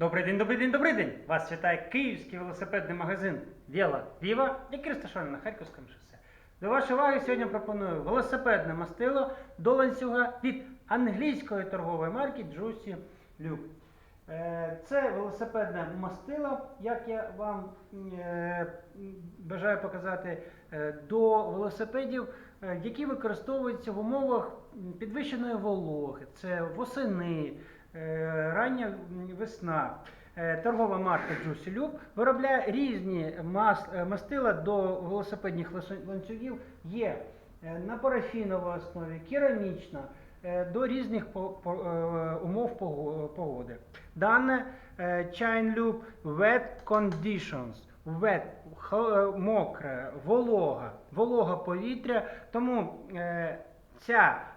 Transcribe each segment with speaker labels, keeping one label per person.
Speaker 1: Добрий день, добрий день, добрий день! Вас вітає київський велосипедний магазин Віла Віва, який розташований на Харківському шосе. До вашої уваги сьогодні пропоную велосипедне мастило до ланцюга від англійської торгової марки Juicy Loop. Е, Це велосипедне мастило, як я вам е, бажаю показати, е, до велосипедів, які використовуються в умовах підвищеної вологи. Це восени, рання весна. Е, Торгова марка Loop виробляє різні мас- е, мастила до велосипедних ланцюгів. Є е, на парафіновій основі, керамічна, е, до різних е, умов погоди. Дане е, Loop Wet Conditions. Wet, е, мокре, волога, волога повітря. Тому е, ця е, е,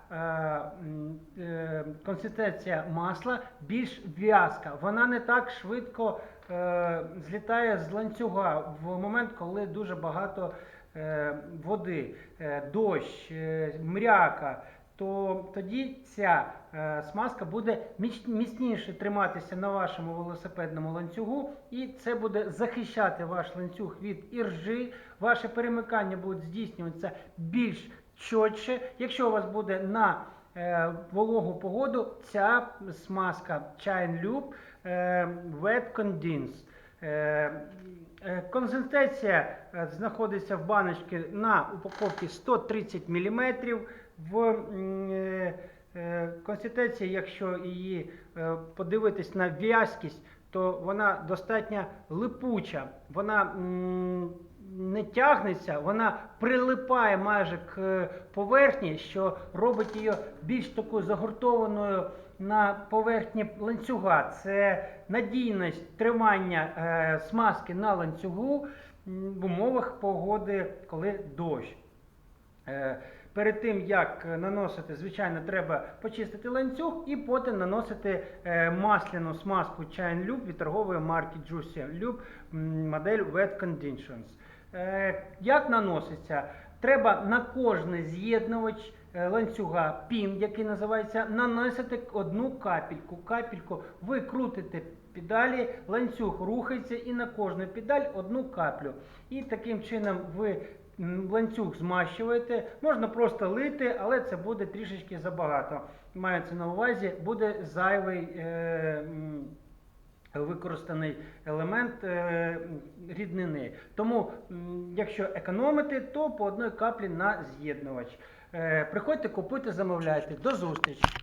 Speaker 1: консистенція масла більш в'язка. Вона не так швидко е, злітає з ланцюга в момент, коли дуже багато е, води, е, дощ, е, мряка. То тоді ця е, смазка буде міцніше триматися на вашому велосипедному ланцюгу, і це буде захищати ваш ланцюг від іржи. Ваше перемикання буде здійснюватися більш чотше. Якщо у вас буде на е, вологу погоду, ця смазка Chine Loop е, Wet Condense. Е, Консистенція е, знаходиться в баночці на упаковці 130 мм. В консистенції, якщо її подивитись на в'язкість, то вона достатньо липуча. Вона не тягнеться, вона прилипає майже к поверхні, що робить її більш такою загуртованою на поверхні ланцюга. Це надійність тримання е, смазки на ланцюгу в умовах погоди, коли дощ. Е, Перед тим як наносити, звичайно, треба почистити ланцюг і потім наносити е, масляну смазку Chine Loop від торгової марки Juicy Loop модель Wet Conditions. Е, Як наноситься? Треба на кожний з'єднувач е, ланцюга пін, який називається, наносити одну капельку. Капельку ви крутите педалі, ланцюг рухається і на кожну педаль одну каплю. І таким чином ви ланцюг змащуєте. Можна просто лити, але це буде трішечки забагато. Мається на увазі, буде зайвий. Е, використаний елемент е, ріднини. Тому, якщо економити, то по одній каплі на з'єднувач. Е, приходьте, купуйте, замовляйте. До зустрічі!